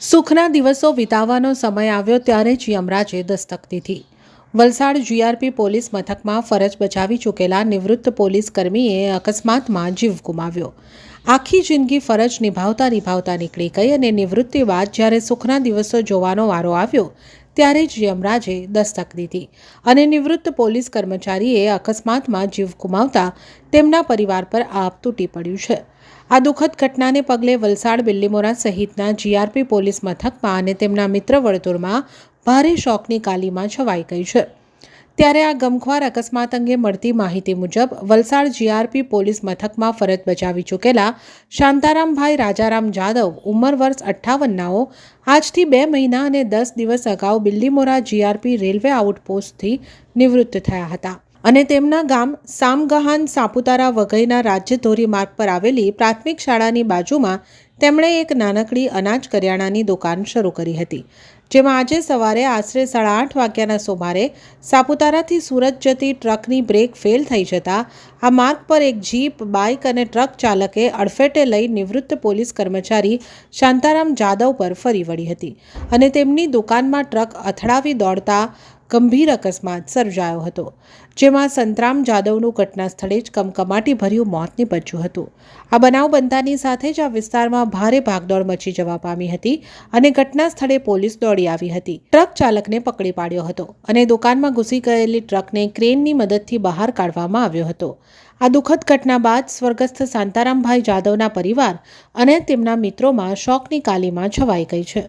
સુખના દિવસો વિતાવવાનો સમય આવ્યો ત્યારે જ યમરાજે દસ્તક દીધી વલસાડ જીઆરપી પોલીસ મથકમાં ફરજ બજાવી ચૂકેલા નિવૃત્ત પોલીસ કર્મીએ અકસ્માતમાં જીવ ગુમાવ્યો. આખી જિંદગી ફરજ નિભાવતા નિભાવતા નીકળી ગઈ અને નિવૃત્તિ બાદ જ્યારે સુખના દિવસો જોવાનો વારો આવ્યો ત્યારે જ યમરાજે દસ્તક દીધી અને નિવૃત્ત પોલીસ કર્મચારીએ અકસ્માતમાં જીવ ગુમાવતા તેમના પરિવાર પર આપ તૂટી પડ્યું છે. આ દુઃખદ ઘટનાને પગલે વલસાડ બિલ્લીમોરા સહિતના જીઆરપી પોલીસ મથકમાં અને તેમના મિત્ર વર્તુળમાં ભારે શોકની કાલીમાં છવાઈ ગઈ છે. ત્યારે આ ગમખ્વાર અકસ્માત અંગે મળતી માહિતી મુજબ વલસાડ જીઆરપી પોલીસ મથકમાં ફરજ બજાવી ચૂકેલા શાંતારામભાઈ રાજારામ જાદવ ઉંમર વર્ષ અઠ્ઠાવનનાઓ આજથી બે મહિના અને દસ દિવસ અગાઉ બિલ્લીમોરા જીઆરપી રેલવે આઉટપોસ્ટથી નિવૃત્ત થયા હતા. અને તેમના ગામ સામગહાન સાપુતારા વઘઈના રાજ્ય ધોરીમાર્ગ પર આવેલી પ્રાથમિક શાળાની બાજુમાં તેમણે એક નાનકડી અનાજ કરિયાણાની દુકાન શરૂ કરી હતી, જેમાં આજે સવારે આશરે સાડા આઠ વાગ્યાના સુમારે સાપુતારાથી સુરત જતી ટ્રકની બ્રેક ફેલ થઈ જતા આ માર્ગ પર એક જીપ, બાઇક અને ટ્રક ચાલકે અડફેટે લઈ નિવૃત્ત પોલીસ કર્મચારી શાંતારામ જાદવ પર ફરી વળી હતી અને તેમની દુકાનમાં ટ્રક અથડાવી દોડતા ગંભીર અકસ્માત સર્જાયો હતો, જેમાં સંતરામ જાદવનું ઘટના સ્થળે જ કમકમાટી ભર્યું મોત નીપજ્યું હતું. આ બનાવ બનતાની સાથે જ આ વિસ્તારમાં ભારે ભાગદોડ મચી જવા પામી હતી અને ઘટના સ્થળે પોલીસ દોડી આવી હતી. ટ્રક ચાલકને પકડી પાડ્યો હતો અને દુકાનમાં ઘૂસી ગયેલી ટ્રકને ક્રેનની મદદથી બહાર કાઢવામાં આવ્યો હતો. આ દુઃખદ ઘટના બાદ સ્વર્ગસ્થ શાંતારામભાઈ જાદવના પરિવાર અને તેમના મિત્રોમાં શોકની કાલીમાં છવાઈ ગઈ છે.